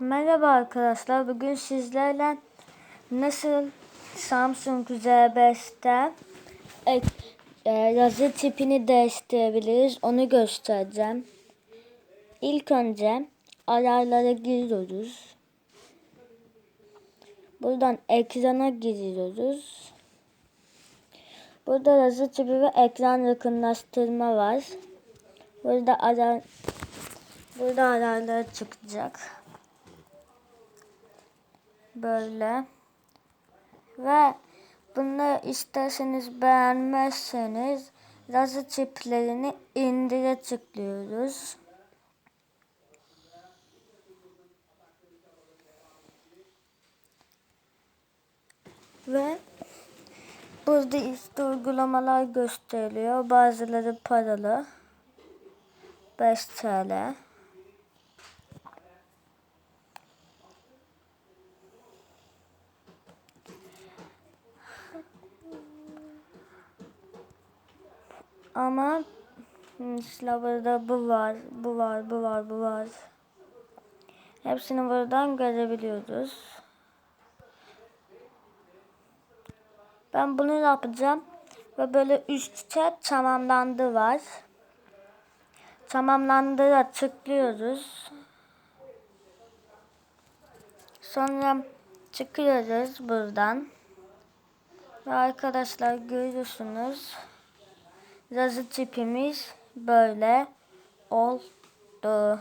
Merhaba arkadaşlar. Bugün sizlerle nasıl Samsung Z5'te ek, e, yazı tipini değiştirebiliriz onu göstereceğim. İlk önce ayarlara giriyoruz. Buradan ekrana giriyoruz. Burada yazı tipi ve ekran yakınlaştırma var. Burada ayar Burada ayarlar çıkacak. Böyle. Ve bunu isterseniz beğenmezseniz yazı çiplerini indire tıklıyoruz. Ve burada işte uygulamalar gösteriliyor. Bazıları paralı. 5 TL. Ama işte burada bu var, bu var, bu var, bu var. Hepsini buradan görebiliyoruz. Ben bunu yapacağım. Ve böyle üstte tamamlandı var. Tamamlandıra tıklıyoruz. Sonra çıkıyoruz buradan. Ve arkadaşlar görüyorsunuz. Yazı tipimiz böyle oldu.